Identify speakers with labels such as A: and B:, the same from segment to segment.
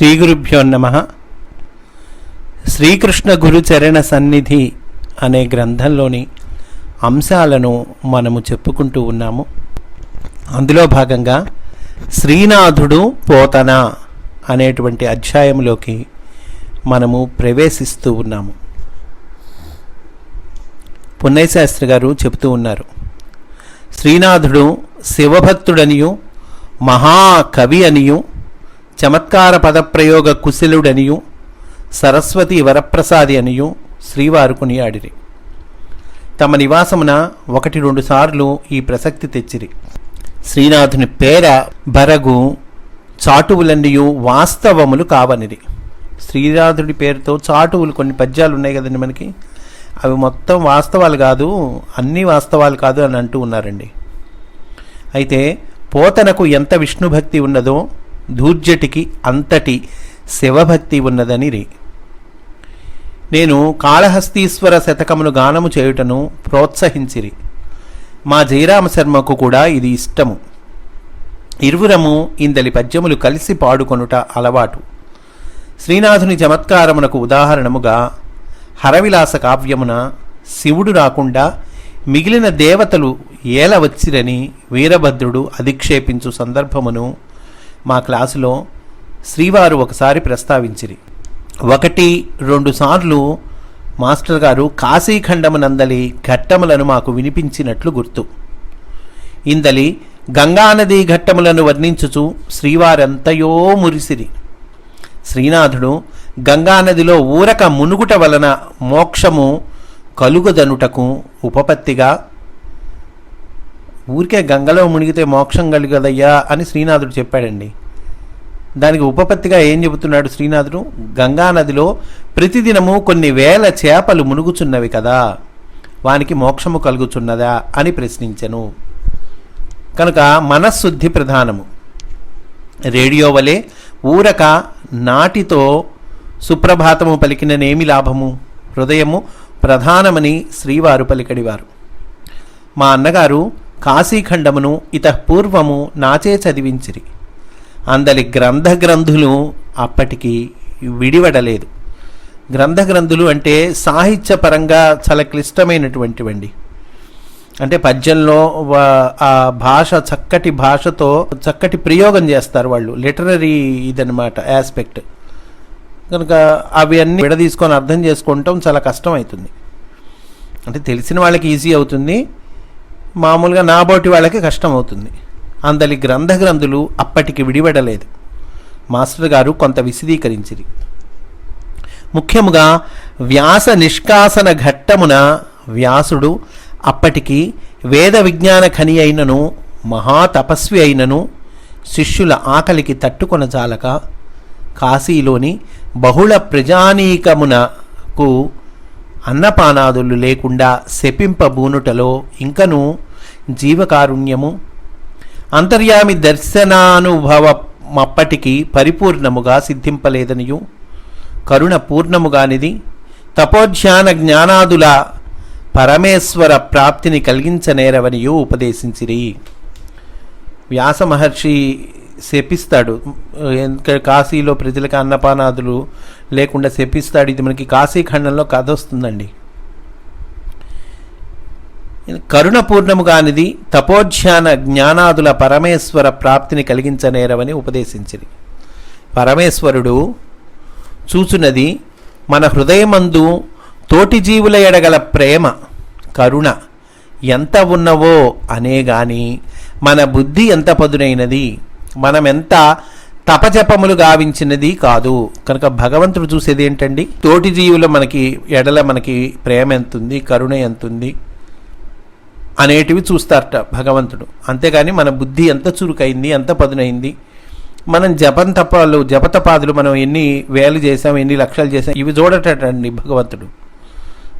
A: శ్రీ గురుభ్యో నమ. శ్రీకృష్ణ గురు చరణ సన్నిధి అనే గ్రంథంలోని అంశాలను మనము చెప్పుకుంటూ ఉన్నాము. అందులో భాగంగా శ్రీనాథుడు పోతన అనేటువంటి అధ్యాయంలోకి మనము ప్రవేశిస్తూ ఉన్నాము. పున్నయశాస్త్రి గారు చెబుతూ ఉన్నారు. శ్రీనాథుడు శివభక్తుడనియు మహాకవి అనియు చమత్కార పదప్రయోగ కుశలుడనియు సరస్వతి వరప్రసాది అనియు శ్రీవారు కొనియాడిరి. తమ నివాసమున ఒకటి రెండు సార్లు ఈ ప్రసక్తి తెచ్చిరి. శ్రీనాథుని పేర బరగు చాటువులన్నయు వాస్తవములు కావనిది. శ్రీనాథుడి పేరుతో చాటువులు కొన్ని పద్యాలు ఉన్నాయి కదండి మనకి? అవి మొత్తం వాస్తవాలు కాదు అన్నీ వాస్తవాలు కాదు అని అంటూ ఉన్నారండి. అయితే పోతనకు ఎంత విష్ణుభక్తి ఉన్నదో దూర్జటికి అంతటి శివభక్తి ఉన్నదని రి. నేను కాళహస్తీశ్వర శతకమును గానము చేయుటను ప్రోత్సహించిరి మా జయరామ శర్మకు కూడా ఇది ఇష్టము. ఇరువురము ఇందలి పద్యములు కలిసి పాడుకొనుట అలవాటు. శ్రీనాథుని చమత్కారమునకు ఉదాహరణముగా హరవిలాస కావ్యమున శివుడు రాకుండా మిగిలిన దేవతలు ఏల వచ్చిరని వీరభద్రుడు అధిక్షేపించు సందర్భమును మా క్లాసులో శ్రీవారు ఒకసారి ప్రస్తావించిరి. ఒకటి రెండు సార్లు మాస్టర్ గారు కాశీఖండమునందలి ఘట్టములను మాకు వినిపించినట్లు గుర్తు. ఇందలి గంగానదీ ఘట్టములను వర్ణించుచు శ్రీవారంతయో మురిసిరి. శ్రీనాథుడు గంగానదిలో ఊరక మునుగుట వలన మోక్షము కలుగుదనుటకు ఉపపత్తిగా ఊరికే గంగలో మునిగితే మోక్షం కలుగదయ్యా అని శ్రీనాథుడు చెప్పాడండి. దానికి ఉపపత్తిగా ఏం చెబుతున్నాడు శ్రీనాథుడు? గంగానదిలో ప్రతిదినము కొన్ని వేల చేపలు మునుగుచున్నవి కదా వానికి మోక్షము కలుగుచున్నదా అని ప్రశ్నించెను. కనుక మనశుద్ధి ప్రధానము. రేడియో వలె ఊరక నాటితో సుప్రభాతము పలికిననేమి లాభము? హృదయము ప్రధానమని శ్రీవారు పలికడివారు. మా అన్నగారు కాశీఖండమును ఇతపూర్వము నాచే చదివించిరి. అందలి గ్రంథ గ్రంథులు అప్పటికి విడివడలేదు. గ్రంథ గ్రంథులు అంటే సాహిత్యపరంగా చాలా క్లిష్టమైనటువంటివండి. అంటే పద్యంలో వా- ఆ భాష చక్కటి భాషతో చక్కటి ప్రయోగం చేస్తారు వాళ్ళు. లిటరరీ ఇదనమాట ఆస్పెక్ట్ కనుక అవి అన్నీ విడదీసుకొని అర్థం చేసుకోవటం చాలా కష్టం అవుతుంది అంటే తెలిసిన వాళ్ళకి ఈజీ అవుతుంది. మామూలుగా నాబోటి వాళ్ళకి కష్టమవుతుంది. అందలి గ్రంథ గ్రంథులు అప్పటికి విడివడలేదు. మాస్టర్ గారు కొంత విశదీకరించిరి. ముఖ్యముగా వ్యాస నిష్కాసన ఘట్టమున వ్యాసుడు అప్పటికి వేద విజ్ఞాన ఖని అయినను మహాతపస్వి అయినను శిష్యుల ఆకలికి తట్టుకొనజాలక కాశీలోని బహుళ ప్రజానీకమునకు అన్నపానాదులు లేకుండా శపింపబూనుటలో ఇంకను జీవకారుణ్యము. అంతర్యామి దర్శనానుభవమప్పటికీ పరిపూర్ణముగా సిద్ధింపలేదనియు. కరుణ పూర్ణముగానిది. తపోధ్యాన జ్ఞానాదుల పరమేశ్వర ప్రాప్తిని కలిగించనేరవనియు ఉపదేశించిరి. వ్యాస మహర్షి శపిస్తాడు. కాశీలో ప్రజలకు అన్నపానాదులు లేకుండా శపిస్తాడు. ఇది మనకి కాశీ ఖండంలో కథ వస్తుందండి. కరుణపూర్ణముగానిది తపోధ్యాన జ్ఞానాదుల పరమేశ్వర ప్రాప్తిని కలిగించనేరవని ఉపదేశించింది పరమేశ్వరుడు చూచున్నది మన హృదయమందు తోటి జీవుల ఎడగల ప్రేమ కరుణ ఎంత ఉన్నవో అనే గాని మన బుద్ధి ఎంత పదునైనది మనమెంత తపజపములు గావించినది కాదు. కనుక భగవంతుడు చూసేది ఏంటండి? తోటి జీవుల మనకి ఎడల మనకి ప్రేమ ఎంతుంది కరుణ ఎంతుంది అనేటివి చూస్తారట భగవంతుడు. అంతేగాని మన బుద్ధి ఎంత చురుకైంది ఎంత పదునైంది? మనం జపం తపాలు జపతపాదులు మనం ఎన్ని వేలు చేసాం ఎన్ని లక్షలు చేసాం ఇవి చూడటండి భగవంతుడు.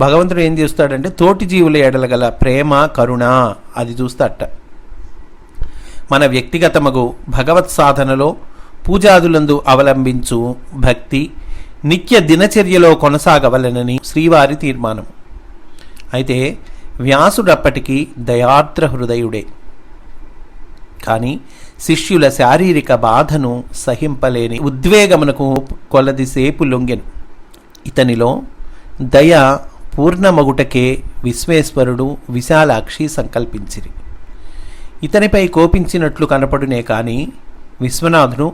A: భగవంతుడు ఏం చేస్తాడంటే తోటి జీవుల ఎడల గల ప్రేమ కరుణ అది చూస్తాట మన వ్యక్తిగతమగు భగవత్ సాధనలో పూజాదులందు అవలంబించు భక్తి నిత్య దినచర్యలో కొనసాగవలనని శ్రీవారి తీర్మానం అయితే వ్యాసుడప్పటికీ దయార్ద్ర హృదయుడే. కానీ శిష్యుల శారీరక బాధను సహింపలేని ఉద్వేగమునకు కొలదిసేపు లొంగెను. ఇతనిలో దయ పూర్ణమగుటకే విశ్వేశ్వరుడు విశాలాక్షి సంకల్పించిరి. ఇతనిపై కోపించినట్లు కనపడునే కాని విశ్వనాథుడు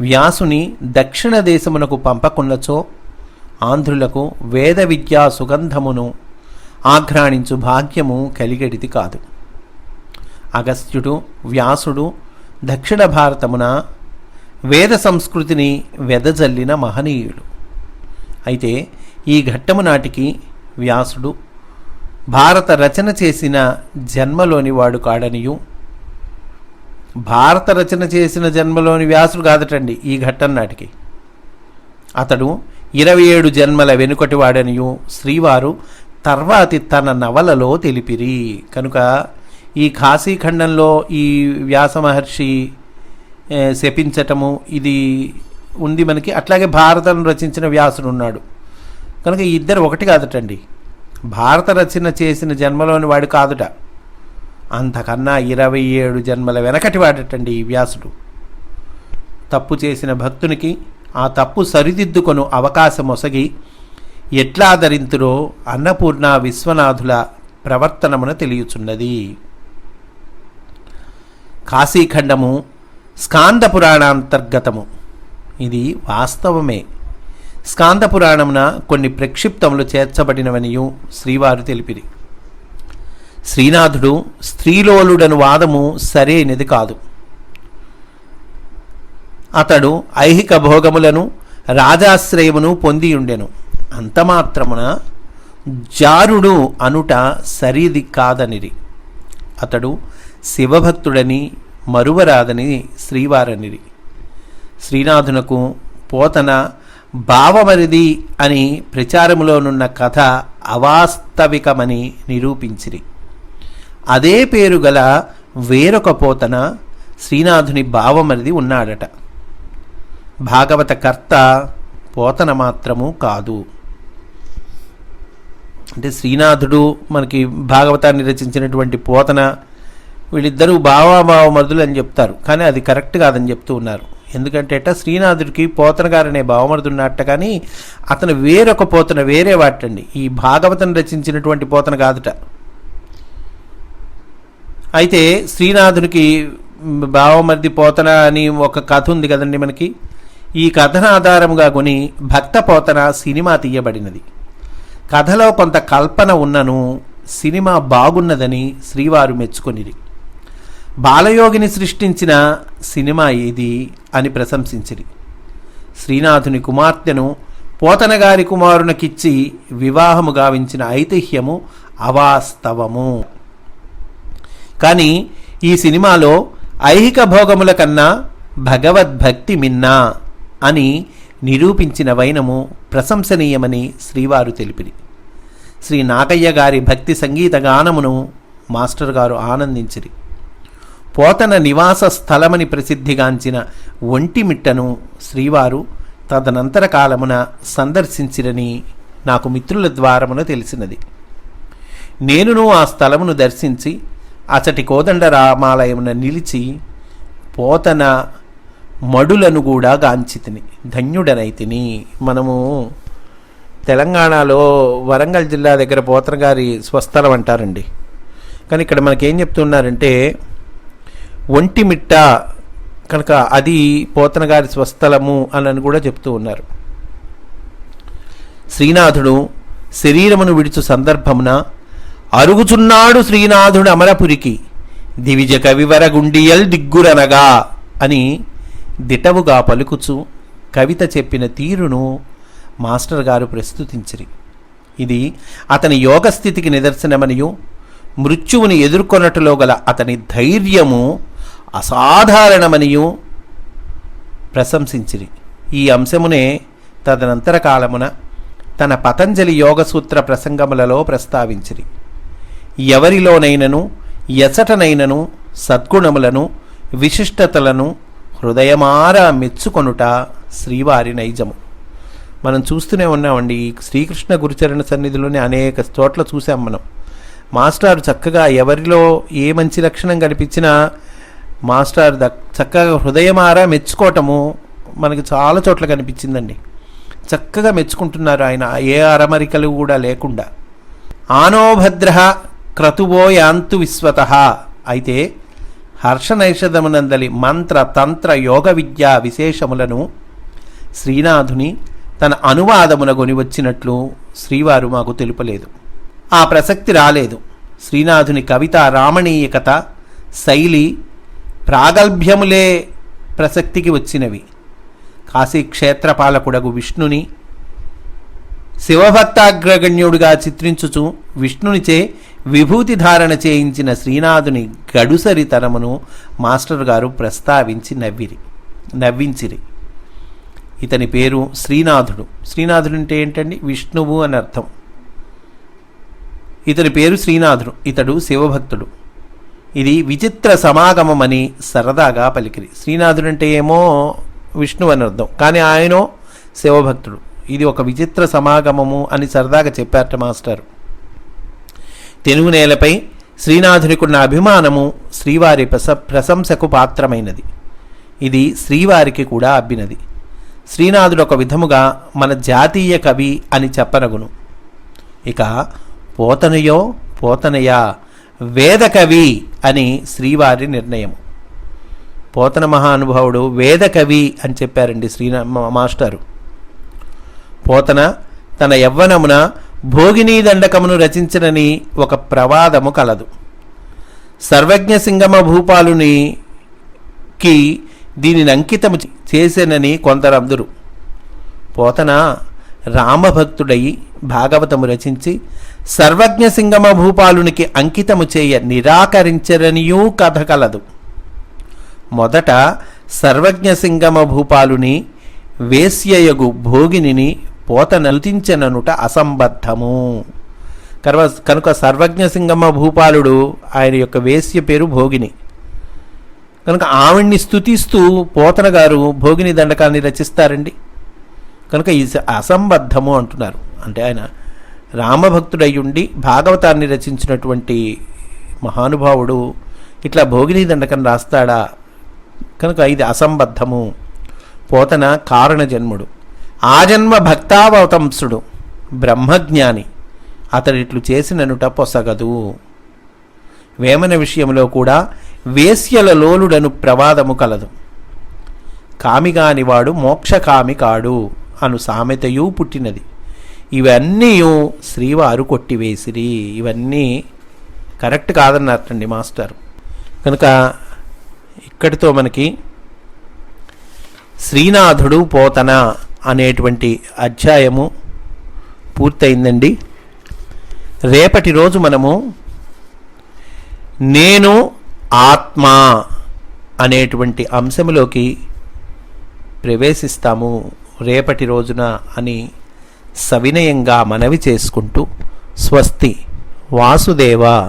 A: వ్యాసుని దక్షిణ దేశమునకు పంపకున్నచో ఆంధ్రులకు వేద విద్యా సుగంధమును ఆఘ్రాణించు భాగ్యము కలిగెడిది కాదు. అగస్త్యుడు వ్యాసుడు దక్షిణ భారతమున వేద సంస్కృతిని వెదజల్లిన మహనీయుడు అయితే ఈ ఘట్టము నాటికి వ్యాసుడు భారత రచన చేసిన జన్మలోని వాడు కాడనియు భారత రచన చేసిన జన్మలోని వ్యాసుడు కాదటండి ఈ ఘట్టం నాటికి. అతడు ఇరవై ఏడు జన్మల వెనుకటి వాడనియు శ్రీవారు తర్వాతి తన నవలలో తెలిపిరి. కనుక ఈ కాశీఖండంలో ఈ వ్యాస మహర్షి శపించటము ఇది ఉంది మనకి. అట్లాగే భారతం రచించిన వ్యాసుడు ఉన్నాడు. కనుక ఈ ఇద్దరు ఒకటి కాదటండి. భారత రచన చేసిన జన్మలోని వాడు కాదుట. అంతకన్నా ఇరవై ఏడు జన్మల వెనకటి వాడటండి ఈ వ్యాసుడు. తప్పు చేసిన భక్తునికి ఆ తప్పు సరిదిద్దుకొను అవకాశం ఒసగి ఎట్లా ధరింతురో అన్నపూర్ణ విశ్వనాథుల ప్రవర్తనమున తెలియచున్నది. కాశీఖండము స్కాంద పురాణాంతర్గతము. ఇది వాస్తవమే. స్కాంద పురాణమున కొన్ని ప్రక్షిప్తములు చేర్చబడినవనియు శ్రీవారు తెలిపిరి. శ్రీనాథుడు స్త్రీలోలుడను వాదము సరైనది కాదు. అతడు ఐహిక భోగములను రాజాశ్రయమును పొందియుండెను. అంతమాత్రమున జారుడు అనుట సరిది కాదనిరి. అతడు శివభక్తుడని మరువరాదని శ్రీవారనిరి. శ్రీనాథునకు పోతన భావమరిది అని ప్రచారములోనున్న కథ అవాస్తవికమని నిరూపించిరి. అదే పేరు గల వేరొక పోతన శ్రీనాథుని భావమరిది ఉన్నాడట. భాగవత కర్త పోతన మాత్రము కాదు. అంటే శ్రీనాథుడు మనకి భాగవతాన్ని రచించినటువంటి పోతన వీళ్ళిద్దరూ భావాభావమరుదులు అని చెప్తారు. కానీ అది కరెక్ట్ కాదని చెప్తూ ఉన్నారు. ఎందుకంటే అట శ్రీనాథుడికి పోతన గారనే కానీ అతను వేరొక పోతన వేరే వాటండి. ఈ భాగవతం రచించినటువంటి పోతన కాదుట. అయితే శ్రీనాథునికి భావమర్ది పోతన అని ఒక కథ ఉంది కదండి మనకి. ఈ కథను ఆధారముగా కొని భక్త పోతన సినిమా తీయబడినది. కథలో కొంత కల్పన ఉన్నను సినిమా బాగున్నదని శ్రీవారు మెచ్చుకొనిరి. బాలయోగిని సృష్టించిన సినిమా ఇది అని ప్రశంసించిరి. శ్రీనాథుని కుమార్తెను పోతనగారి కుమారునికిచ్చి వివాహము గావించిన ఐతిహ్యము అవాస్తవము. కానీ ఈ సినిమాలో ఐహిక భోగముల కన్నా భగవద్భక్తి మిన్నా అని నిరూపించిన వైనము ప్రశంసనీయమని శ్రీవారు తెలిపిరి. శ్రీ నాగయ్య గారి భక్తి సంగీత గానమును మాస్టర్ గారు ఆనందించిరి. పోతన నివాస స్థలమని ప్రసిద్ధిగాంచిన ఒంటిమిట్టను శ్రీవారు తదనంతర కాలమున సందర్శించిరని నాకు మిత్రుల ద్వారమున తెలిసినది. నేనును ఆ స్థలమును దర్శించి అచటి కోదండ రామాలయమున నిలిచి పోతన మడులను కూడా గాంచితిని. ధన్యుడనైతిని మనము తెలంగాణలో వరంగల్ జిల్లా దగ్గర పోతన గారి స్వస్థలం అంటారండి. కానీ ఇక్కడ మనకేం చెప్తున్నారంటే ఒంటిమిట్ట కనుక అది పోతన గారి స్వస్థలము అని కూడా చెప్తూ ఉన్నారు. శ్రీనాథుడు శరీరమును విడుచు సందర్భమున అరుగుచున్నాడు శ్రీనాథుడు అమరపురికి. దివిజ కవివర గుండియల్ దిగ్గురనగా అని దిటవుగా పలుకుచు కవిత చెప్పిన తీరును మాస్టర్ గారు ప్రస్తుతించిరి. ఇది అతని యోగస్థితికి నిదర్శనమనియు మృత్యువుని ఎదుర్కొన్నట్టులో గల అతని ధైర్యము అసాధారణమనియు ప్రశంసించిరి. ఈ అంశమునే తదనంతర కాలమున తన పతంజలి యోగసూత్ర ప్రసంగములలో ప్రస్తావించిరి. ఎవరిలోనైనను ఎసటనైనను సద్గుణములను విశిష్టతలను హృదయమారా మెచ్చుకొనుట శ్రీవారి నైజము. మనం చూస్తూనే ఉన్నామండి శ్రీకృష్ణ గురుచరణ సన్నిధిలోనే అనేక చోట్ల చూసాం మనం. మాస్టారు చక్కగా ఎవరిలో ఏ మంచి లక్షణం కనిపించినా మాస్టర్ ద చక్కగా హృదయమారా మెచ్చుకోవటము మనకి చాలా చోట్ల కనిపించిందండి. చక్కగా మెచ్చుకుంటున్నారు ఆయన ఏ అరమరికలు కూడా లేకుండా. ఆనోభద్ర క్రతువో యాంతు విశ్వత అయితే హర్షనైషధమునందలి మంత్ర తంత్ర యోగ విద్యా విశేషములను శ్రీనాథుని తన అనువాదమున గొనివచ్చినట్లు శ్రీవారు మాకు తెలుపలేదు. ఆ ప్రసక్తి రాలేదు. శ్రీనాథుని కవిత రామణీయకత శైలి ప్రాగల్భ్యములే ప్రసక్తికి వచ్చినవి. కాశీ క్షేత్రపాలకుడగు విష్ణుని శివభక్తాగ్రగణ్యుడిగా చిత్రించుచు విష్ణునిచే విభూతి ధారణ చేయించిన శ్రీనాథుని గడుసరితనమును మాస్టర్ గారు ప్రస్తావించి నవ్విరి నవ్వించిరి. ఇతని పేరు శ్రీనాథుడు. శ్రీనాథుడు అంటే ఏంటండి? విష్ణువు అని అర్థం. ఇతని పేరు శ్రీనాథుడు ఇతడు శివభక్తుడు. ఇది విచిత్ర సమాగమం అని సరదాగా పలికిరి. శ్రీనాథుడు అంటే ఏమో విష్ణువు అని అర్థం. కానీ ఆయనో శివభక్తుడు. ఇది ఒక విచిత్ర సమాగమము అని సరదాగా చెప్పారట మాస్టరు. తెలుగు నేలపై శ్రీనాథునికున్న అభిమానము శ్రీవారి ప్రస ప్రశంసకు పాత్రమైనది. ఇది శ్రీవారికి కూడా అబ్బినది. శ్రీనాథుడు ఒక విధముగా మన జాతీయ కవి అని చెప్పనగును. ఇక పోతనయో పోతనయా వేదకవి అని శ్రీవారి నిర్ణయం పోతన మహానుభావుడు వేదకవి అని చెప్పారండి శ్రీనా మాస్టారు. పోతన తన యవ్వనమున భోగినీ దండకమును రచించినని ఒక ప్రవాదము కలదు. సర్వజ్ఞ సింగమ భూపాలునికి దీనిని అంకితము చేసెనని కొందరందరు. పోతన రామభక్తుడై భాగవతము రచించి సర్వజ్ఞ సింగమ భూపాలునికి అంకితము చేయ నిరాకరించరనియూ కథ కలదు. మొదట సర్వజ్ఞ సింగమ భూపాలుని వేశ్యయగు భోగినిని పోత నలుతించననుట అసంబద్ధము. కర్వ కనుక సర్వజ్ఞసింగమ్మ భూపాలుడు ఆయన యొక్క వేశ్య పేరు భోగిని. కనుక ఆవిడ్ని స్తుతిస్తూ పోతన గారు భోగిని దండకాన్ని రచిస్తారండి. కనుక ఈ స- అసంబద్ధము అంటున్నారు. అంటే ఆయన రామభక్తుడయ్యుండి భాగవతాన్ని రచించినటువంటి మహానుభావుడు ఇట్లా భోగిని దండకం రాస్తాడా? కనుక ఇది అసంబద్ధము. పోతన కారణ జన్ముడు. ఆజన్మ భక్తావతంసుడు బ్రహ్మజ్ఞాని. అతడిట్లు చేసిననుట పొసగదు. వేమన విషయంలో కూడా వేశ్యల లోలుడను ప్రవాదము కలదు. కామిగానివాడు మోక్షకామి కాడు అను సామెతయు పుట్టినది. ఇవన్నీ శ్రీవారు కొట్టివేసిరి. ఇవన్నీ కరెక్ట్ కాదన్నట్టండి మాస్టర్. కనుక ఇక్కడితో మనకి శ్రీనాథుడు పోతన అనేటువంటి అధ్యాయము పూర్తయిందండి. రేపటి రోజు మనము నేను ఆత్మ అనేటువంటి అంశములోకి ప్రవేశిస్తాము రేపటి రోజున అని సవినయంగా మనవి చేసుకుంటూ స్వస్తి వాసుదేవ.